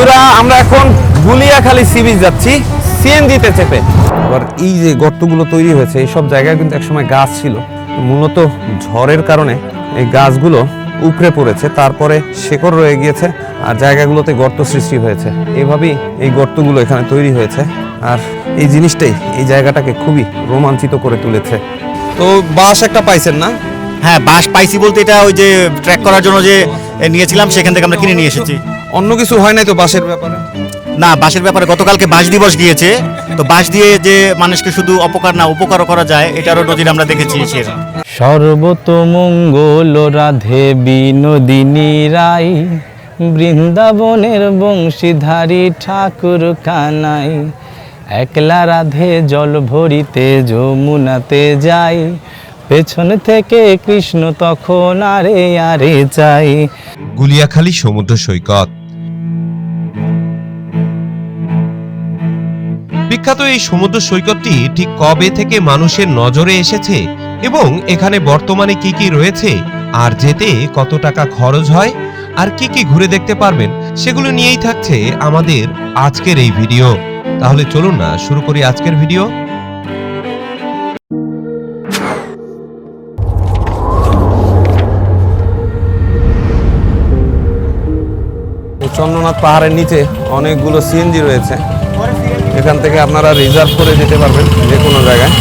বন্ধুরা আমরা এখন গুলিয়াখালী সি বিচ যাচ্ছি সিএনজিতে চেপে। আবার এই যে গর্তগুলো তৈরি হয়েছে এই সব জায়গায় কিন্তু একসময় গাছ ছিল। মূলত ঝড়ের কারণে এই গাছগুলো উপড়ে পড়েছে তারপরে শেকড় রয়ে গিয়েছে আর জায়গাগুলোতে গর্ত সৃষ্টি হয়েছে। এভাবেই এই গর্তগুলো এখানে তৈরি হয়েছে আর এই জিনিসটাই এই জায়গাটাকে খুবই রোমাঞ্চিত করে তুলেছে। তো বাস একটা পাইছেন না? হ্যাঁ বাস পাইছি বলতে এটা ওই যে ট্র্যাক করার জন্য যে নিয়েছিলাম সেখান থেকে আমরা কিনে নিয়ে এসেছি। অন্য কিছু হয় নাই তো বাসের ব্যাপারে? না বাসের ব্যাপারে গতকালকে বাস দিবস গিয়েছে। তো বাস দিয়ে যে মানুষকে শুধু অপকার না উপকারও করা যায় এটারও নজির আমরা দেখেছি সে সর্বতমঙ্গল রাধে বিনোদিনী রাই বৃন্দাবনের বংশীধারী ঠাকুর কানাই একলা রাধে জল ভরিতে যমুনাতে যাই পেছন থেকে কৃষ্ণ তখন আরে আরে চাই। গুলিয়াখালী সমুদ্র সৈকত। বিখ্যাত এই সমুদ্র সৈকতটি ঠিক কবে থেকে মানুষের নজরে এসেছে এবং এখানে বর্তমানে কি কি রয়েছে, আর যেতে কত টাকা খরচ হয়, আর কি কি ঘুরে দেখতে পারবেন, সেগুলো নিয়েই থাকছে আমাদের আজকের এই ভিডিও। তাহলে চলুন না, শুরু করি আজকের ভিডিও। চন্দ্রনাথ পাহাড়ের নিচে অনেকগুলো সিএনজি রয়েছে। এখান থেকে আপনারা রিজার্ভ করে যেতে পারবেন যে কোনো জায়গায়।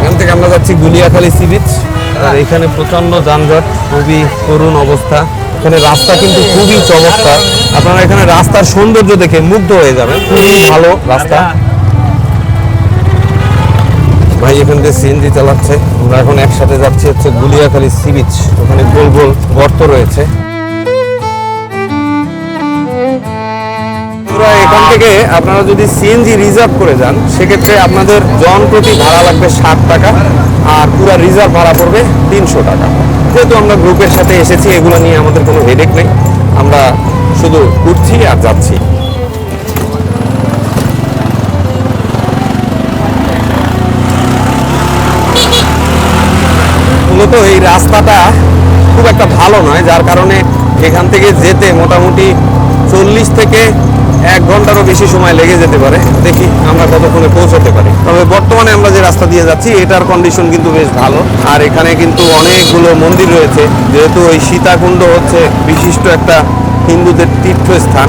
এখান থেকে আমরা যাচ্ছি গুলিয়াখালী সি বিচ। আর এখানে প্রচণ্ড যানজট, খুবই করুণ অবস্থা। এখানে রাস্তা কিন্তু খুবই চমৎকার। আপনারা এখানে রাস্তার সৌন্দর্য দেখে মুগ্ধ হয়ে যাবেন। খুবই ভালো রাস্তা। ভাই, এখান থেকে সিএনজি চালাচ্ছে। আমরা এখন একসাথে যাচ্ছি হচ্ছে গুলিয়াখালী সি বিচ। ওখানে গোল গোল গর্ত রয়েছে। বন্ধুরা, এখান থেকে আপনারা যদি সিএনজি রিজার্ভ করে যান সেক্ষেত্রে আপনাদের জন প্রতি ভাড়া লাগবে ষাট টাকা আর পুরা রিজার্ভ ভাড়া পড়বে তিনশো টাকা। যেহেতু আমরা গ্রুপের সাথে এসেছি এগুলো নিয়ে আমাদের কোনো হেডেক নেই। আমরা শুধু উঠছি আর যাচ্ছি। মূলত এই রাস্তাটা খুব একটা ভালো নয় যার কারণে এখান থেকে যেতে মোটামুটি চল্লিশ থেকে এক ঘন্টারও বেশি সময় লেগে যেতে পারে। দেখি আমরা কতক্ষণে পৌঁছতে পারি। তবে বর্তমানে আমরা যে রাস্তা দিয়ে যাচ্ছি, এটার কন্ডিশন কিন্তু বেশ ভালো। আর এখানে কিন্তু অনেকগুলো মন্দির রয়েছে। যেহেতু ওই সীতাকুণ্ড হচ্ছে বিশিষ্ট একটা হিন্দুদের তীর্থস্থান,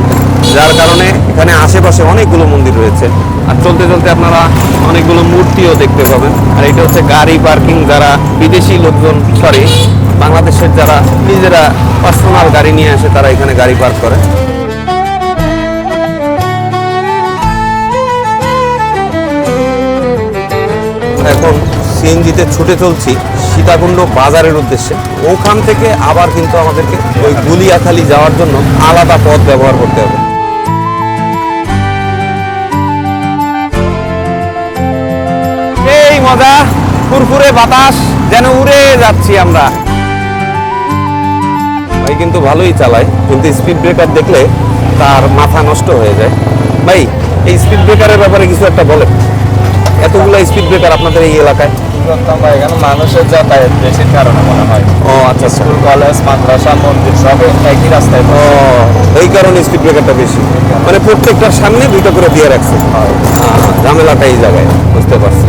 যার কারণে এখানে আশেপাশে অনেকগুলো মন্দির রয়েছে। আর চলতে চলতে আপনারা অনেকগুলো মূর্তিও দেখতে পাবেন। আর এটা হচ্ছে গাড়ি পার্কিং, যারা বিদেশি লোকজন সরি বাংলাদেশের যারা নিজেরা পার্সোনাল গাড়ি নিয়ে আসে, তারা এখানে গাড়ি পার্ক করে। এখন সিএনজিতে ছুটে চলছি সীতাকুণ্ড বাজারের উদ্দেশ্যে। ওখান থেকে আবার কিন্তু আমাদেরকে ওই গুলিয়াখালি যাওয়ার জন্য আলাদা পথ ব্যবহার করতে হবে। এই মজা, ফুরফুরে বাতাস, যেন উড়ে যাচ্ছি আমরা। ভাই কিন্তু ভালোই চালায়, কিন্তু স্পিড ব্রেকার দেখলে তার মাথা নষ্ট হয়ে যায়। ভাই, এই স্পিড ব্রেকারের ব্যাপারে কিছু একটা বলে এতগুলো স্পিড ব্রেকার আপনাদের এই এলাকায়? মানুষের যাতায়াত স্কুল কলেজ সব এই কারণে বেশি। মানে প্রত্যেকটার সামনে করে দিয়ে বুঝতে পারছি।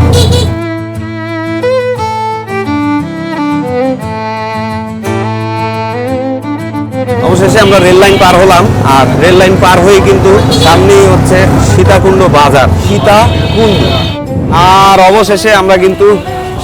অবশেষে আমরা রেল লাইন পার হলাম। আর রেল লাইন পার হয়ে কিন্তু সামনেই হচ্ছে সীতাকুণ্ড বাজার। সীতাকুণ্ড। আর অবশেষে আমরা কিন্তু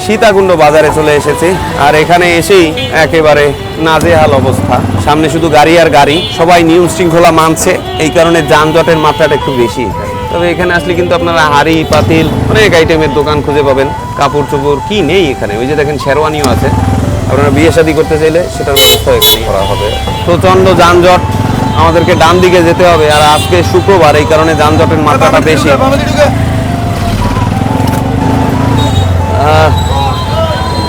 সীতাকুণ্ড বাজারে চলে এসেছি। আর এখানে এসেই একেবারে নাজেহাল অবস্থা। সামনে শুধু গাড়ি আর গাড়ি সবাই নিয়ম শৃঙ্খলা মানছে। এই কারণে যানজটের মাত্রাটা একটু বেশি। তবে এখানে আসলে কিন্তু আপনারা হাড়ি পাতিল অনেক আইটেমের দোকান খুঁজে পাবেন। কাপড় চোপড় কি নেই এখানে? ওই যে দেখেন শেরওয়ানিও আছে। আপনারা বিয়ে শাদী করতে চাইলে সেটার ব্যবস্থা এখানে করা হবে। প্রচণ্ড যানজট। আমাদেরকে ডান দিকে যেতে হবে। আর আজকে শুক্রবার এই কারণে যানজটের মাত্রাটা বেশি।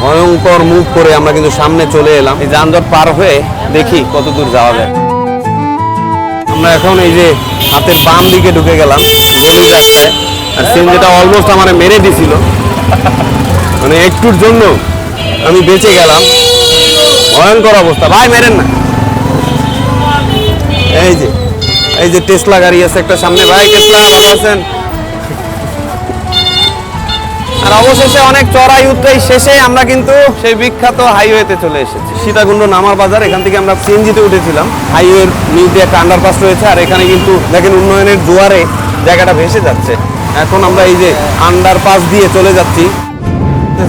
ভয়ঙ্কর মুখ করে আমরা কিন্তু সামনে চলে এলাম। এই যানজট পার হয়ে দেখি কত দূর যাওয়া যায়। আমরা এখন এই যে হাতের বাম দিকে ঢুকে গেলাম, গলির রাস্তায়। আর সিএনজিটা অলমোস্ট আমার মেরে দিছিল। মানে একটুর জন্য আমি বেঁচে গেলাম। ভয়ঙ্কর অবস্থা। ভাই, মেরেন না। এই যে এই যে টেসলা গাড়ি আছে একটা সামনে। ভাই, টেসলা, ভালো আছেন? আর অবশেষে অনেক চড়াই উত্তরাই শেষে আমরা কিন্তু সেই বিখ্যাত হাইওয়েতে চলে এসেছি। সীতাকুণ্ড নামার বাজার, এখান থেকে আমরা সিএনজিতে উঠেছিলাম। হাইওয়ের নিচ দিয়ে একটা আন্ডারপাস রয়েছে, আর এখানে কিন্তু দেখেন উন্নয়নের জোয়ারে জায়গাটা ভেসে যাচ্ছে। এখন আমরা এই যে আন্ডারপাস দিয়ে চলে যাচ্ছি।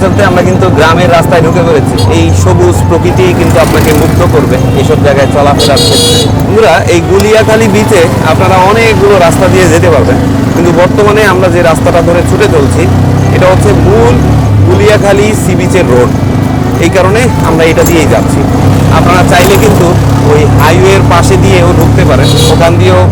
চলতে আমরা কিন্তু গ্রামের রাস্তায় ঢুকে পড়েছি। এই সবুজ প্রকৃতি কিন্তু আপনাকে মুগ্ধ করবে এইসব জায়গায় চলাফেরার ক্ষেত্রে। বন্ধুরা, এই গুলিয়াখালী বিচে আপনারা অনেকগুলো রাস্তা দিয়ে যেতে পারবেন। কিন্তু বর্তমানে আমরা যে রাস্তাটা ধরে ছুটে চলছি এটা হচ্ছে মূল গুলিয়াখালী সি বিচের রোড। এই কারণে আমরা এটা দিয়েই যাচ্ছি। আপনারা চাইলে কিন্তু ওই হাইওয়ের পাশে দিয়েও ঢুকতে পারেন। ওখান দিয়েও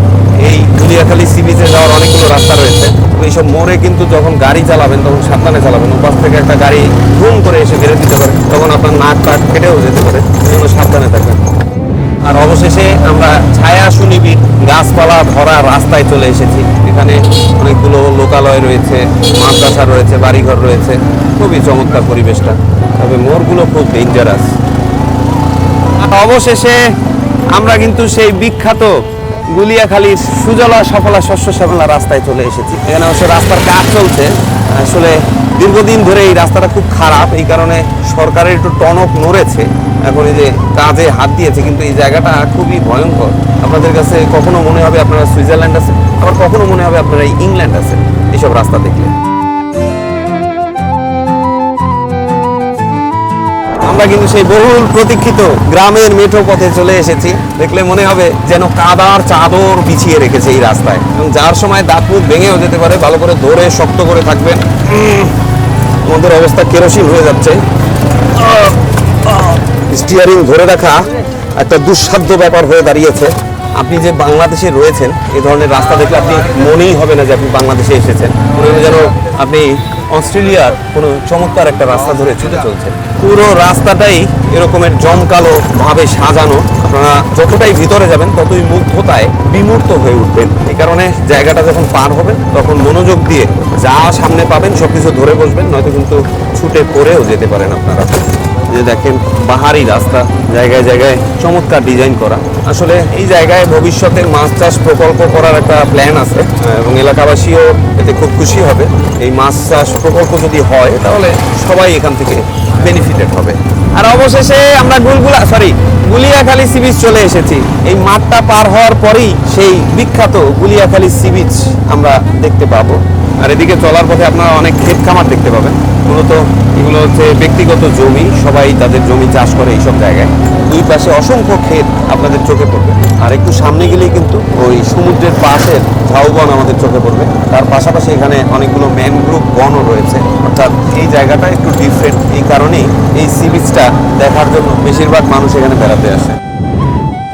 এই দুলিয়াখালী সি বিচে যাওয়ার অনেকগুলো রাস্তা রয়েছে। এইসব মোড়ে কিন্তু যখন গাড়ি চালাবেন, তখন সাবধানে চালাবেন। উপাস থেকে একটা গাড়ি ঘুম করে এসে বেরো দিতে পারে তখন আপনার নাক টাক কেটেও যেতে পারে। সাবধানে থাকবেন। আর অবশেষে আমরা ছায়া সুনিবিড় গাছপালা ভরা রাস্তায় চলে এসেছি। এখানে অনেকগুলো লোকালয় রয়েছে, মাদ্রাসা রয়েছে, বাড়িঘর রয়েছে। খুবই চমৎকার পরিবেশটা। তবে মোড়গুলো খুব ডেঞ্জারাস অবশেষে আমরা কিন্তু সেই বিখ্যাত গুলিয়াখালীর সুজলা সফলা শস্য শ্যামলা রাস্তায় চলে এসেছি। এখানে অবশ্য রাস্তার কাজ চলছে। আসলে দীর্ঘদিন ধরে এই রাস্তাটা খুব খারাপ, এই কারণে সরকারের একটু টনক নড়েছে। এখন এই যে কাজে হাত দিয়েছে, কিন্তু এই জায়গাটা খুবই ভয়ঙ্কর। আপনাদের কাছে কখনো মনে হবে আপনারা সুইজারল্যান্ড আছে আবার কখনো মনে হবে আপনারা ইংল্যান্ড আছে এইসব রাস্তা দেখলে। আমরা কিন্তু সেই বহুল প্রতীক্ষিত গ্রামের মেঠো পথে চলে এসেছি। দেখলে মনে হবে যেন কাদার চাদর বিছিয়ে রেখেছে এই রাস্তায়। এবং যার সময় দাঁত মুখ ভেঙেও যেতে পারে, ভালো করে ধরে শক্ত করে থাকবেন। আমাদের অবস্থা কেরোসিন হয়ে যাচ্ছে। স্টিয়ারিং ধরে রাখা একটা দুঃসাধ্য ব্যাপার হয়ে দাঁড়িয়েছে। আপনি যে বাংলাদেশে রয়েছেন, এ ধরনের রাস্তা দেখলে আপনি মনেই হবে না যে আপনি বাংলাদেশে এসেছেন। যেন আপনি অস্ট্রেলিয়ার কোনো চমৎকার একটা রাস্তা ধরে ছুটে চলছেন। পুরো রাস্তাটাই এরকমের জমকালো ভাবে সাজানো। আপনারা যতটাই ভিতরে যাবেন, ততই মুগ্ধতায় বিমূর্ত হয়ে উঠবেন। এই কারণে জায়গাটা যখন পার হবেন তখন মনোযোগ দিয়ে যা সামনে পাবেন, সবকিছু ধরে বসবেন, নয়তো কিন্তু ছুটে পড়েও যেতে পারেন আপনারা। যে দেখেন পাহাড়ি রাস্তা, জায়গায় জায়গায় চমৎকার ডিজাইন করা। আসলে এই জায়গায় ভবিষ্যতের মাছ চাষ প্রকল্প করার একটা প্ল্যান আছে এবং এলাকাবাসীও এতে খুব খুশি হবে। এই মাছ চাষ প্রকল্প যদি হয়, তাহলে সবাই এখান থেকে বেনিফিটেড হবে। আর অবশেষে আমরা গুলগুলা সরি গুলিয়াখালী সি বিচ চলে এসেছি। এই মাঠটা পার হওয়ার পরেই সেই বিখ্যাত গুলিয়াখালী সি বিচ আমরা দেখতে পাবো। আর এদিকে চলার পথে আপনারা অনেক ক্ষেত খামার দেখতে পাবেন। মূলত এগুলো হচ্ছে ব্যক্তিগত জমি, সবাই তাদের জমি চাষ করে এইসব জায়গায়। দুই পাশে অসংখ্য ক্ষেত আপনাদের চোখে পড়বে। আর একটু সামনে গেলেই কিন্তু ওই সমুদ্রের পাশের ঝাউবন আমাদের চোখে পড়বে। তার পাশাপাশি এখানে অনেকগুলো ম্যানগ্রোভ বনও রয়েছে। অর্থাৎ এই জায়গাটা একটু ডিফারেন্ট এই কারণেই এই সি বিচটা দেখার জন্য বেশিরভাগ মানুষ এখানে বেড়াতে আসে।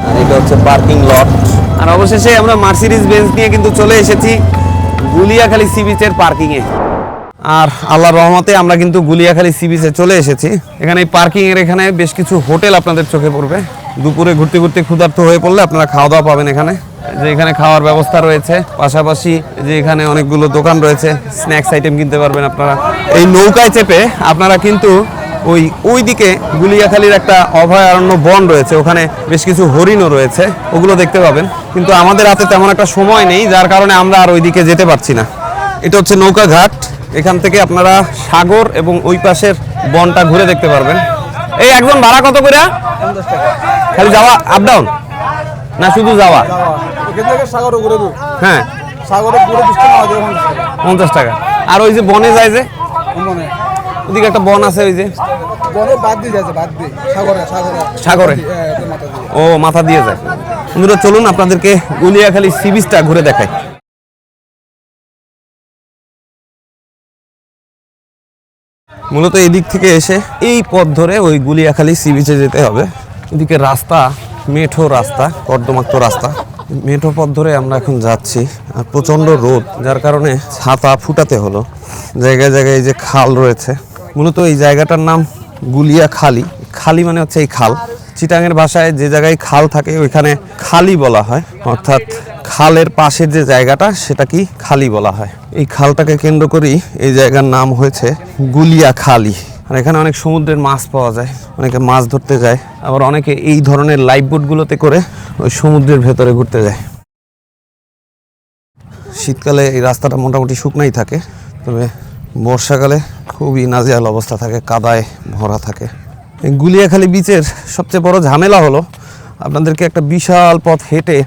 আর এটা হচ্ছে পার্কিং লট আর অবশেষে আমরা মার্সিডিজ বেঞ্চ নিয়ে কিন্তু চলে এসেছি। গুলিয়াখালী সি বিচের পার্কিং এ আর আল্লাহর রহমতে আমরা কিন্তু গুলিয়াখালী সি বিচে চলে এসেছি। এখানে পার্কিং এর এখানে বেশ কিছু হোটেল আপনাদের চোখে পড়বে। দুপুরে ঘুরতে ঘুরতে ক্ষুধার্ত হয়ে পড়লে আপনারা খাওয়া দাওয়া পাবেন এখানে। যে এখানে খাওয়ার ব্যবস্থা রয়েছে। পাশাপাশি যে এখানে অনেকগুলো দোকান রয়েছে। স্ন্যাক্স আইটেম কিনতে পারবেন আপনারা। এই নৌকায় চেপে আপনারা কিন্তু ওই ওই দিকে গুলিয়াখালীর একটা অভয়ারণ্য বন রয়েছে ওখানে বেশ কিছু হরিণও রয়েছে ওগুলো দেখতে পাবেন। কিন্তু আমাদের হাতে তেমন একটা সময় নেই যার কারণে আমরা আর ওই দিকে যেতে পারছি না। এটা হচ্ছে নৌকা ঘাট এখান থেকে আপনারা সাগর এবং ওই পাশের বনটা ঘুরে দেখতে পারবেন। এই একজন ভাড়া কত করে খালি যাওয়া আপ ডাউন না শুধু যাওয়া? হ্যাঁ। পঞ্চাশ টাকা। আর ওই যে বনে যায় যে? ওদিকে একটা বন আছে ওই যে। বড় বাদ দিয়ে যাচ্ছে বাদ দিয়ে। সাগরে ও মাথা দিয়ে যায়। বন্ধুরা চলুন আপনাদেরকে গুলিয়াখালী সি বিচটা ঘুরে দেখাই। মূলত এদিক থেকে এসে এই পথ ধরে ওই গুলিয়াখালী সি বিচে যেতে হবে। এদিকে রাস্তা মেঠো রাস্তা কর্দমাক্ত রাস্তা। মেঠো পথ ধরে আমরা এখন যাচ্ছি আর প্রচণ্ড রোদ যার কারণে ছাতা ফুটাতে হলো। জায়গায় জায়গায় এই যে খাল রয়েছে মূলত এই জায়গাটার নাম গুলিয়া খালি। খালি মানে হচ্ছে এই খাল। চিটাঙের ভাষায় যে জায়গায় খাল থাকে, ওইখানে খালি বলা হয়। অর্থাৎ খালের পাশের যে জায়গাটা সেটা কি খালি বলা হয়। এই খালটাকে কেন্দ্র করেই এই জায়গার নাম হয়েছে গুলিয়া খালি। আর এখানে অনেক সমুদ্রের মাছ পাওয়া যায়, অনেকে মাছ ধরতে যায়, আবার অনেকে এই ধরনের লাইফ বোটগুলোতে করে ওই সমুদ্রের ভেতরে ঘুরতে যায়। শীতকালে এই রাস্তাটা মোটামুটি শুকনাই থাকে, তবে বর্ষাকালে খুবই নাজেহাল অবস্থা থাকে, কাদায় ভরা থাকে। গুলিয়াখালী বিচের সবচেয়ে বড় ঝামেলা হলো, আপনাদেরকে একটা বিশাল পথ হেঁটে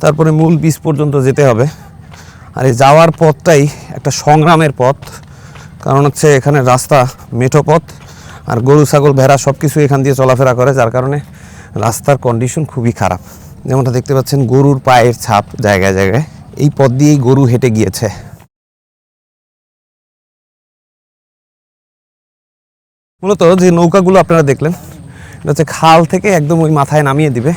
তারপরে মূল বিচ পর্যন্ত যেতে হবে। আর এই যাওয়ার পথটাই একটা সংগ্রামের পথ, কারণ হচ্ছে এখানে রাস্তা মেঠো পথ, আর গরু, ছাগল, ভেড়া সব কিছু এখান দিয়ে চলাফেরা করে, যার কারণে রাস্তার কন্ডিশন খুবই খারাপ। যেমনটা দেখতে পাচ্ছেন, গরুর পায়ের ছাপ জায়গায় জায়গায়, এই পথ দিয়েই গরু হেঁটে গিয়েছে। মূলত যে নৌকাগুলো আপনারা দেখলেন, এটা হচ্ছে খাল থেকে একদম ওই মাথায় নামিয়ে দিবে,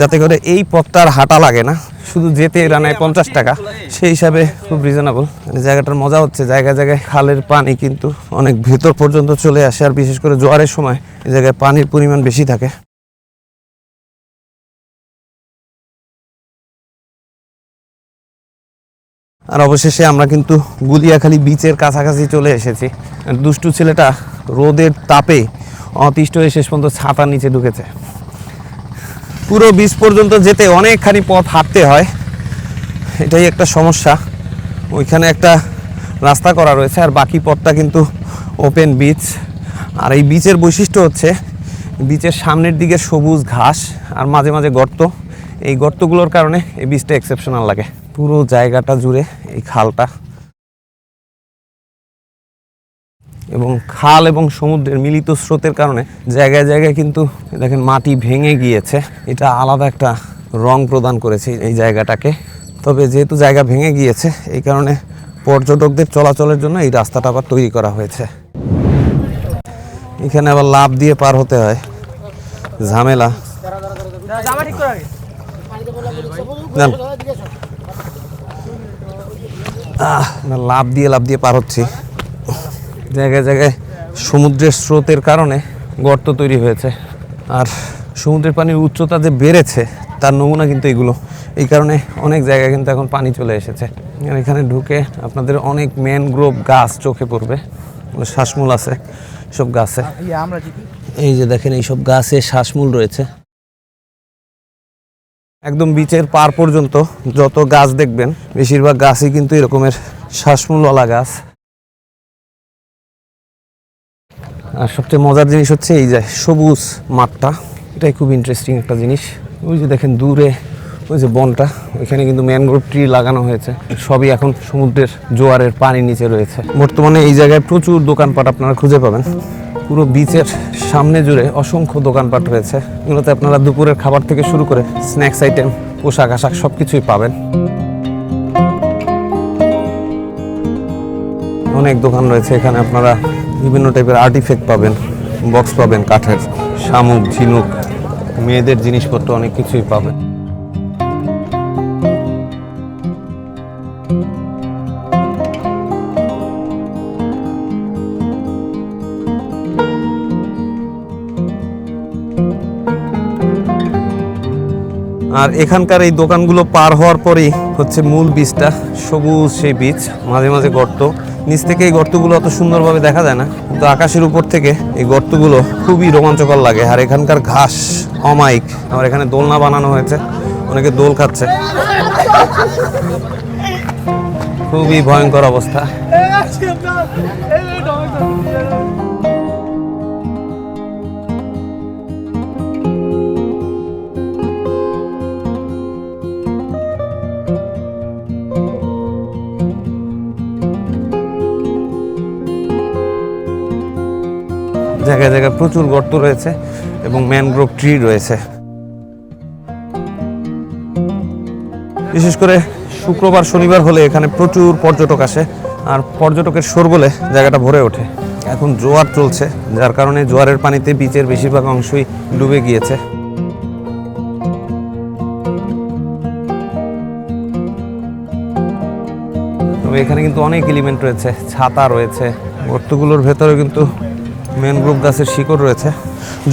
যাতে করে এই পথটা আর হাঁটা লাগে না। শুধু যেতে এরা নেয় পঞ্চাশ টাকা, সেই হিসাবে খুব রিজনেবল জায়গাটার মজা হচ্ছে, জায়গায় জায়গায় খালের পানি কিন্তু অনেক ভেতর পর্যন্ত চলে আসে, আর বিশেষ করে জোয়ারের সময় এই জায়গায় পানির পরিমাণ বেশি থাকে। আর অবশেষে আমরা কিন্তু গুলিয়াখালী বিচের কাছাকাছি চলে এসেছি। দুষ্টু ছেলেটা রোদের তাপে অতিষ্ঠ হয়ে শেষ পর্যন্ত ছাতার নিচে ঢুকেছে। পুরো বিচ পর্যন্ত যেতে অনেকখানি পথ হাঁটতে হয়। এটাই একটা সমস্যা। ওইখানে একটা রাস্তা করা রয়েছে আর বাকি পথটা কিন্তু ওপেন বিচ আর এই বিচের বৈশিষ্ট্য হচ্ছে বিচের সামনের দিকে সবুজ ঘাস আর মাঝে মাঝে গর্ত। এই গর্তগুলোর কারণে এই বিচটা এক্সেপশনাল লাগে। পুরো জায়গাটা জুড়ে এই খালটা। এবং খাল এবং সমুদ্রের মিলিত স্রোতের কারণে জায়গায় জায়গায় কিন্তু দেখেন মাটি ভেঙে গিয়েছে। এটা আলাদা একটা রং প্রদান করেছে এই জায়গাটাকে। তবে যেহেতু জায়গা ভেঙে গিয়েছে, এই কারণে পর্যটকদের চলাচলের জন্য এই রাস্তাটা আবার তৈরি করা হয়েছে। এখানে আবার লাভ দিয়ে পার হতে হয়। ঝামেলা। লাভ দিয়ে লাভ দিয়ে পার হচ্ছি। জায়গায় জায়গায় সমুদ্রের স্রোতের কারণে গর্ত তৈরি হয়েছে। আর সমুদ্রের পানির উচ্চতা যে বেড়েছে তার নমুনা কিন্তু এগুলো। এই কারণে অনেক জায়গায় কিন্তু এখন পানি চলে এসেছে। আর এখানে ঢুকে আপনাদের অনেক ম্যানগ্রোভ গাছ চোখে পড়বে। শ্বাসমূল আছে সব গাছে। এই যে দেখেন এইসব গাছে শ্বাসমূল রয়েছে। একদম বিচের পার পর্যন্ত যত গাছ দেখবেন বেশিরভাগ গাছই কিন্তু এরকমের শ্বাসমূলওয়ালা গাছ। আর সবচেয়ে মজার জিনিস হচ্ছে এই যে সবুজ মাঠটা, এটাই খুব ইন্টারেস্টিং একটা জিনিস। ওই যে দেখেন দূরে ওই যে বনটা, ওইখানে কিন্তু ম্যানগ্রোভ ট্রি লাগানো হয়েছে। সবই এখন সমুদ্রের জোয়ারের পানির নিচে রয়েছে। বর্তমানে এই জায়গায় প্রচুর দোকানপাট আপনারা খুঁজে পাবেন। পুরো বিচের সামনে জুড়ে অসংখ্য দোকানপাট রয়েছে। এগুলোতে আপনারা দুপুরের খাবার থেকে শুরু করে স্ন্যাক্স আইটেম পোশাক, আশাক সব কিছুই পাবেন। অনেক দোকান রয়েছে এখানে আপনারা বিভিন্ন টাইপের আর্টিফেক্ট পাবেন বক্স পাবেন, কাঠের, শামুক, ঝিনুক, মেয়েদের জিনিসপত্র অনেক কিছুই পাবেন। আর এখানকার এই দোকানগুলো পার হওয়ার পরেই হচ্ছে মূল বীজটা, সবুজ সেই বীজ, মাঝে মাঝে গর্ত। নিচ থেকে এই গর্তগুলো অত সুন্দরভাবে দেখা যায় না, কিন্তু আকাশের উপর থেকে এই গর্তগুলো খুবই রোমাঞ্চকর লাগে। আর এখানকার ঘাস, অমাইক আমার এখানে দোলনা বানানো হয়েছে, অনেকে দোল খাচ্ছে। খুবই ভয়ঙ্কর অবস্থা। জায়গায় জায়গায় প্রচুর গর্ত রয়েছে এবং ম্যানগ্রোভ ট্রি রয়েছে। বিশেষ করে শুক্রবার, শনিবার হলে এখানে প্রচুর পর্যটক আসে আর পর্যটকের শোরগোলে জায়গাটা ভরে ওঠে। এখন জোয়ার চলছে, যার কারণে জোয়ারের পানিতে বিচের বেশিরভাগ অংশই ডুবে গিয়েছে। এখানে কিন্তু অনেক এলিমেন্ট রয়েছে, ছাতা রয়েছে, গর্তগুলোর ভেতরে কিন্তু ম্যানগ্রোভ গাছের শিকড় রয়েছে।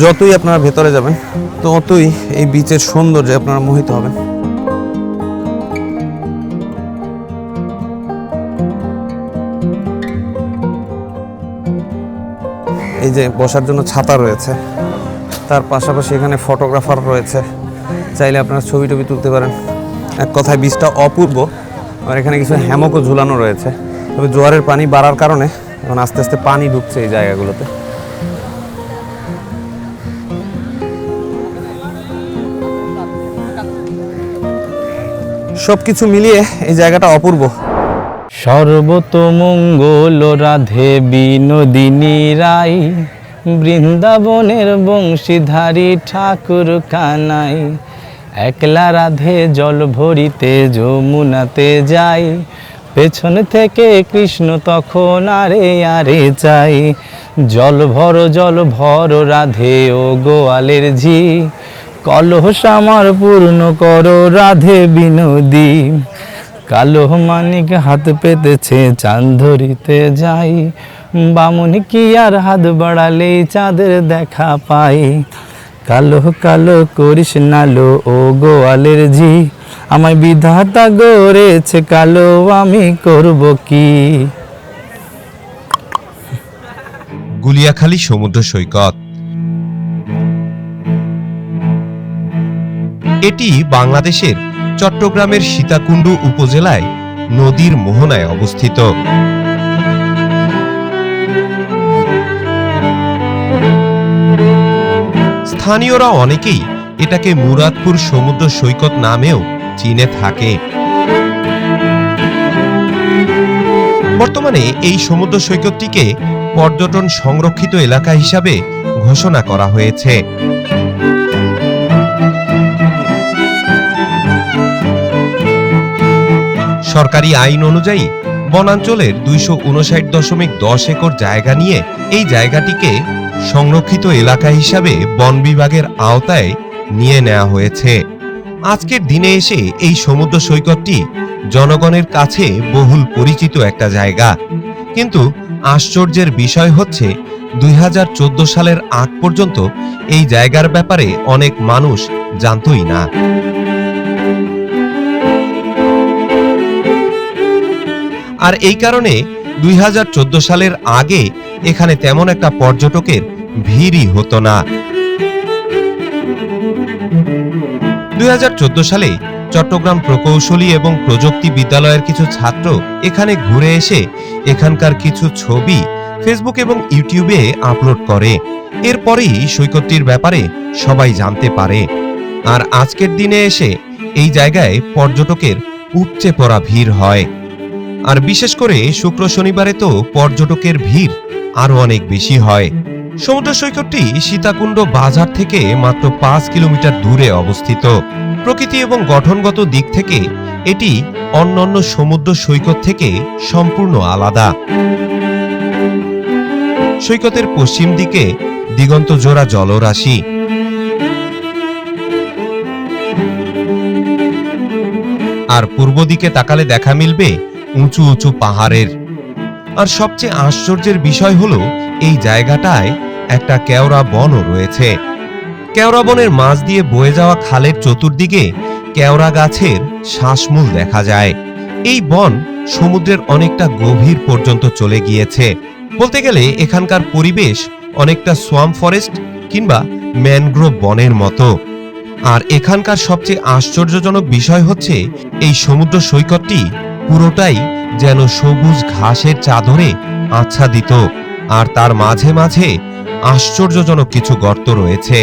যতই আপনারা ভেতরে যাবেন, ততই এই বিচের সৌন্দর্যে আপনারা মোহিত হবেন। এই যে বসার জন্য ছাতা রয়েছে, তার পাশাপাশি এখানে ফটোগ্রাফার রয়েছে। চাইলে আপনারা ছবি টবি তুলতে পারেন। এক কথায় বীজটা অপূর্ব, আর এখানে কিছু হ্যামকও ঝুলানো রয়েছে। তবে জোয়ারের পানি বাড়ার কারণে এখন আস্তে আস্তে পানি ঢুকছে এই জায়গাগুলোতে। সব কিছু মিলিয়ে এই জায়গাটা অপূর্ব। সর্বতমঙ্গল রাধে বিনোদিনী রাই, বৃন্দাবনের বংশীধারী ঠাকুর কানাই, একলা রাধে জল ভরিতে যমুনাতে যাই, পেছন থেকে কৃষ্ণ তখন আরে আরে চাই, জল ভর জল ভর রাধে ও গোয়ালের ঝি কলহ আমার পূর্ণ করো, রাধে বিনোদী। কালো মানিক হাত পেতেছে, চাঁদ ধরিতে যাই। বামুনি কি আর হাত বাড়ালেই চাঁদের দেখা পাই। কালো কালো করিস নালো ও গোয়ালের ঝি আমায় বিধাতা গড়েছে কালো আমি করব কি? গুলিয়াখালী সমুদ্র সৈকত। এটি বাংলাদেশের চট্টগ্রামের সীতাকুণ্ড উপজেলায় নদীর মোহনায় অবস্থিত। স্থানীয়রা অনেকেই এটাকে মুরাদপুর সমুদ্র সৈকত নামেও চিনে থাকে। বর্তমানে এই সমুদ্র সৈকতটিকে পর্যটন সংরক্ষিত এলাকা হিসাবে ঘোষণা করা হয়েছে। সরকারি আইন অনুযায়ী বনাঞ্চলের দুইশো উনষাট দশমিক দশ একর জায়গা নিয়ে এই জায়গাটিকে সংরক্ষিত এলাকা হিসাবে বন বিভাগের আওতায় নিয়ে নেওয়া হয়েছে। আজকের দিনে এসে এই সমুদ্র সৈকতটি জনগণের কাছে বহুল পরিচিত একটা জায়গা। কিন্তু আশ্চর্যের বিষয় হচ্ছে, দুই হাজার চোদ্দ সালের আগ পর্যন্ত এই জায়গার ব্যাপারে অনেক মানুষ জানতই না। আর এই কারণে দুই হাজার চোদ্দ সালের আগে এখানে তেমন একটা পর্যটকের ভিড়ই হতো না। দুই হাজার চোদ্দ সালে চট্টগ্রাম প্রকৌশলী এবং প্রযুক্তি বিদ্যালয়ের কিছু ছাত্র এখানে ঘুরে এসে এখানকার কিছু ছবি ফেসবুক এবং ইউটিউবে আপলোড করে। এরপরেই সৈকতটির ব্যাপারে সবাই জানতে পারে। আর আজকের দিনে এসে এই জায়গায় পর্যটকের উপচে পড়া ভিড় হয়। আর বিশেষ করে শুক্র শনিবারে তো পর্যটকের ভিড় আরও অনেক বেশি হয়। সমুদ্র সৈকতটি সীতাকুণ্ড বাজার থেকে মাত্র পাঁচ কিলোমিটার দূরে অবস্থিত। প্রকৃতি এবং গঠনগত দিক থেকে এটি অন্যান্য সমুদ্র সৈকত থেকে সম্পূর্ণ আলাদা। সৈকতের পশ্চিম দিকে দিগন্ত জোড়া জলরাশি। আর পূর্ব দিকে তাকালে দেখা মিলবে উঁচু উঁচু পাহাড়ের। আর সবচেয়ে আশ্চর্যের বিষয় হলো, এই জায়গাটায় একটা কেওড়া বনও রয়েছে। কেওড়া বনের মাঝ দিয়ে বয়ে যাওয়া খালের চতুর্দিকে কেওড়া গাছের শ্বাসমূল দেখা যায়। এই বন সমুদ্রের অনেকটা গভীর পর্যন্ত চলে গিয়েছে। বলতে গেলে, এখানকার পরিবেশ অনেকটা সোয়াম ফরেস্ট কিংবা ম্যানগ্রোভ বনের মতো। আর এখানকার সবচেয়ে আশ্চর্যজনক বিষয় হচ্ছে, এই সমুদ্র সৈকতটি পুরোটাই যেন সবুজ ঘাসের চাদরে আচ্ছাদিত, আর তার মাঝে মাঝে আশ্চর্যজনক কিছু গর্ত রয়েছে।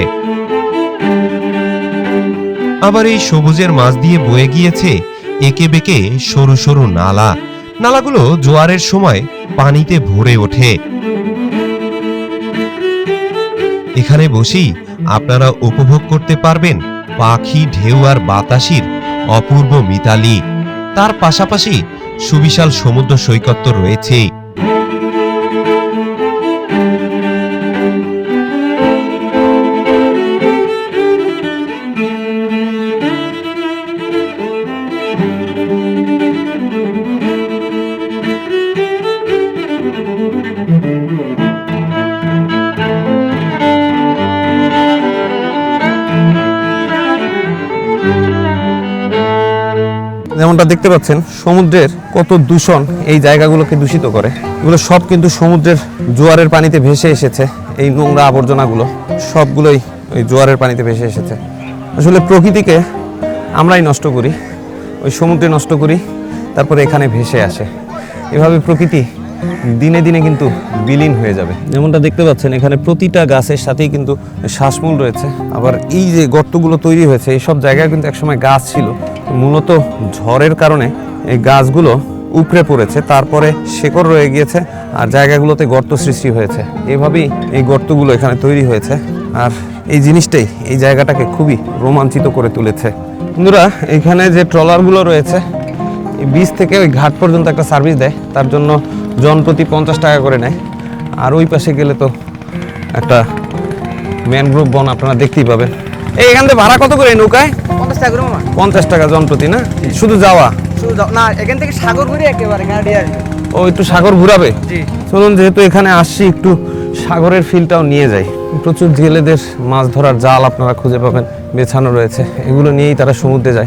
আবার এই সবুজের মাঝ দিয়ে বয়ে গিয়েছে একে বেঁকে সরু সরু নালা। নালাগুলো জোয়ারের সময় পানিতে ভরে ওঠে। এখানে বসেই আপনারা উপভোগ করতে পারবেন পাখি, ঢেউ আর বাতাসির অপূর্ব মিতালি। তার পাশাপাশি সুবিশাল সমুদ্র সৈকত তো রয়েছেই। যেমনটা দেখতে পাচ্ছেন, সমুদ্রের কত দূষণ এই জায়গাগুলোকে দূষিত করে। এগুলো সব কিন্তু সমুদ্রের জোয়ারের পানিতে ভেসে এসেছে, এই নোংরা আবর্জনাগুলো সবগুলোই ওই জোয়ারের পানিতে ভেসে এসেছে। আসলে প্রকৃতিকে আমরাই নষ্ট করি, ওই সমুদ্রে নষ্ট করি, তারপরে এখানে ভেসে আসে। এভাবে প্রকৃতি দিনে দিনে কিন্তু বিলীন হয়ে যাবে। যেমনটা দেখতে পাচ্ছেন, এখানে প্রতিটা গাছের সাথেই কিন্তু শ্বাসমূল রয়েছে। আবার এই যে গর্তগুলো তৈরি হয়েছে, এই সব জায়গায় কিন্তু একসময় গাছ ছিল। মূলত ঝড়ের কারণে এই গাছগুলো উপড়ে পড়েছে, তারপরে শেকড় রয়ে গিয়েছে আর জায়গাগুলোতে গর্ত সৃষ্টি হয়েছে। এভাবেই এই গর্তগুলো এখানে তৈরি হয়েছে আর এই জিনিসটাই এই জায়গাটাকে খুবই রোমাঞ্চিত করে তুলেছে। বন্ধুরা, এখানে যে ট্রলারগুলো রয়েছে, এই বীজ থেকে ওই ঘাট পর্যন্ত একটা সার্ভিস দেয়, তার জন্য জন প্রতি পঞ্চাশ টাকা করে নেয়। আর ওই পাশে গেলে তো একটা ম্যানগ্রোভ বন আপনারা দেখতেই পাবেন। এই এখান থেকে ভাড়া কত করে নৌকায়? পঞ্চাশ টাকা করে মামা। পঞ্চাশ টাকা জন প্রতি না? শুধু যাওয়া? শুধু যাও- না এখান থেকে সাগর ঘুরে একেবারে গাড়ি আসবে ও একটু সাগর ঘুরাবে? জি। চলুন যেহেতু এখানে আসছি একটু সাগরের ফিলটাও নিয়ে যাই। প্রচুর জেলেদের মাছ ধরার জাল আপনারা খুঁজে পাবেন বেছানো রয়েছে। এগুলো নিয়েই তারা সমুদ্রে যায়।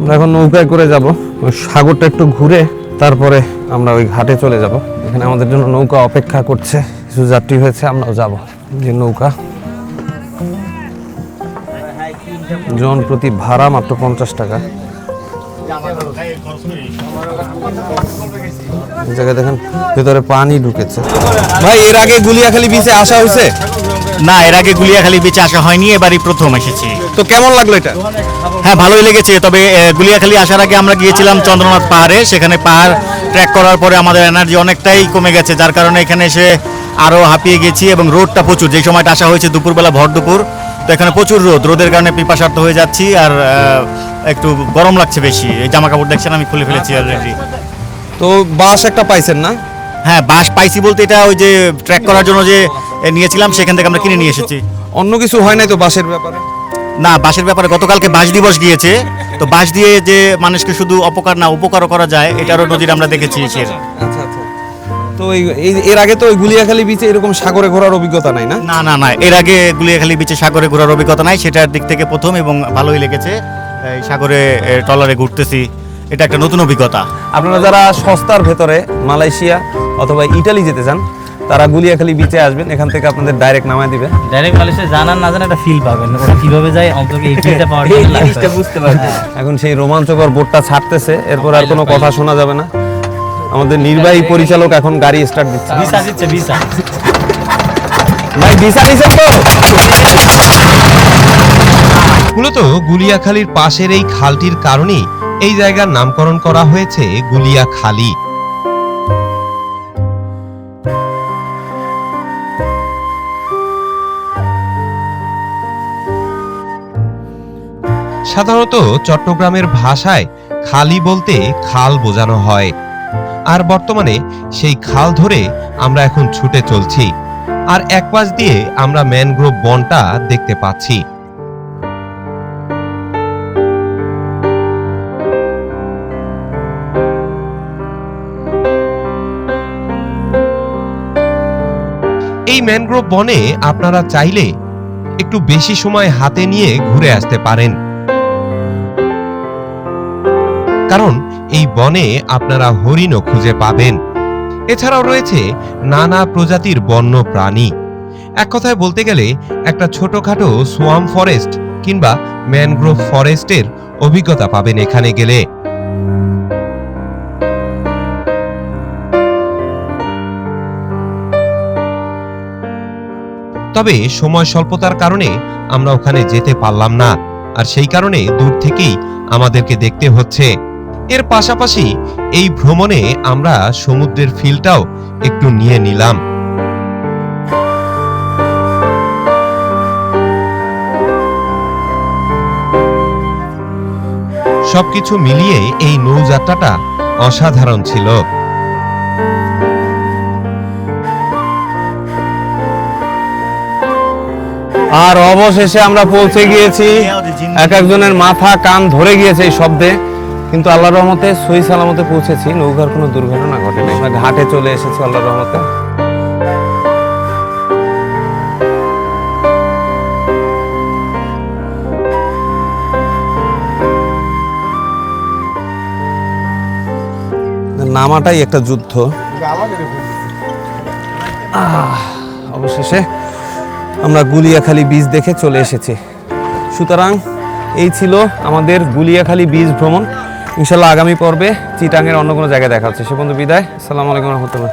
আমরা এখন নৌকায় করে যাব। ওই সাগরটা একটু ঘুরে তারপরে আমরা ওই ঘাটে চলে যাব। এখানে আমাদের জন্য নৌকা অপেক্ষা করছে। কিছু যাত্রী হয়েছে আমরাও যাব। যে নৌকা জন প্রতি ভাড়া মাত্র পঞ্চাশ টাকা। জায়গায় দেখেন ভেতরে পানি ঢুকেছে। ভাই এর আগে গুলিয়াখালী বিচে আসা হয়েছে? না এর আগে গুলিয়াখালী বিচে আসা হয়নি এবারই প্রথম এসেছি। তো কেমন লাগল এটা? হ্যাঁ ভালোই লেগেছে তবে গুলিয়াখালী আসার আগে আমরা গিয়েছিলাম চন্দ্রনাথ পাহাড়ে। সেখানে পাহাড় ট্র্যাক করার পরে আমাদের এনার্জি অনেকটাই কমে গেছে যার কারণে এখানে এসে আরও হাঁপিয়ে গেছি এবং রোদটা প্রচুর। যে সময়টা আসা হয়েছে দুপুরবেলা ভর দুপুর তো এখানে প্রচুর রোদ রোদের কারণে পিপাসার্থ হয়ে যাচ্ছি আর একটু গরম লাগছে বেশি। এই জামা কাপড় দেখছেন আমি খুলে ফেলেছি অলরেডি তো বাস একটা পাইছেন না? হ্যাঁ বাস পাইছি বলতে এটা ওই যে ট্র্যাক করার জন্য যে নিয়েছিলাম সেখান থেকে আমরা কিনে নিয়ে এসেছি। অন্য কিছু হয় নাই তো বাসের ব্যাপারে? না বাসের ব্যাপারে গতকালকে বাস দিবস গিয়েছে। তো বাস দিয়ে যে মানুষকে শুধু অপকার না উপকারও করা যায় এটারও নজির আমরা দেখেছি এর। তো এর আগে তো ওই গুলিয়াখালী বিচে এরকম সাগরে ঘোরার অভিজ্ঞতা নাই না? না না না। এর আগে গুলিয়াখালী বিচে সাগরে ঘোরার অভিজ্ঞতা নাই সেটার দিক থেকে প্রথম এবং ভালোই লেগেছে। এই সাগরে ট্রলারে ঘুরতেছি। এটা একটা নতুন অভিজ্ঞতা। আপনারা যারা সস্তার ভেতরে মালয়েশিয়া অথবা ইটালি যেতে চান তারা গুলিয়াখালী বিচে আসবেন। এখান থেকে আপনাদের ডাইরেক্ট নামায় দিবে। ডাইরেক্ট মালয়েশিয়া জানার না জানা একটা ফিল পাবেন কীভাবে যায় অন্তত এই ফিলটা পাওয়ার জন্য বুঝতে পারছি। এখন সেই রোমাঞ্চকর বোটটা ছাড়তেছে এরপর আর কোনো কথা শোনা যাবে না। আমাদের নির্বাহী পরিচালক এখন গাড়ি স্টার্ট দিচ্ছে। ভিসা দিচ্ছে ভিসা। ভাই ভিসা নিছেন তো? মূলত গুলিয়াখালীর পাশের এই খালটির কারণেই এই জায়গার নামকরণ করা হয়েছে গুলিয়াখালী। সাধারণত চট্টগ্রামের ভাষায় খালি বলতে খাল বোঝানো হয়। আর বর্তমানে সেই খাল ধরে আমরা এখন ছুটে চলছি। আর এক পাশ দিয়ে আমরা ম্যানগ্রোভ বনটা দেখতে পাচ্ছি। এই ম্যানগ্রোভ বনে আপনারা চাইলে একটু বেশি সময় হাতে নিয়ে ঘুরে আসতে পারেন। কারণ এই বনে আপনারা হরিণও খুঁজে পাবেন। এছাড়াও রয়েছে নানা প্রজাতির বন্য প্রাণী এক কথায় বলতে গেলে, একটা ছোটখাটো সোয়াম ফরেস্ট কিংবা ম্যানগ্রোভ ফরেস্টের অভিজ্ঞতা পাবেন এখানে গেলে। তবে সময় স্বল্পতার কারণে আমরা ওখানে যেতে পারলাম না, আর সেই কারণে দূর থেকেই আমাদেরকে দেখতে হচ্ছে। এর পাশাপাশি এই ভ্রমণে আমরা সমুদ্রের ফিলটাও একটু নিয়ে নিলাম। সবকিছু মিলিয়ে এই নৌযাত্রাটা অসাধারণ ছিল। আর অবশেষে আমরা পৌঁছে গিয়েছি। এক একজনের মাথা কান ধরে গিয়েছে এই শব্দে। কিন্তু আল্লাহর রহমতে সই সালামতে পৌঁছেছি নৌকার কোনো দুর্ঘটনা ঘটেনি। আমরা ঘাটে চলে এসেছি আল্লাহর রহমতে। নামাটাই একটা যুদ্ধ। আহ, অবশেষে আমরা গুলিয়াখালী বীজ দেখে চলে এসেছি। সুতরাং এই ছিল আমাদের গুলিয়াখালী বীজ ভ্রমণ। ইনশাল্লাহ আগামী পর্বে চিটাংয়ের অন্য কোনো জায়গায় দেখা হচ্ছে। সে পর্যন্ত বিদায়। আসসালামু আলাইকুম রহমতুল্লাহ।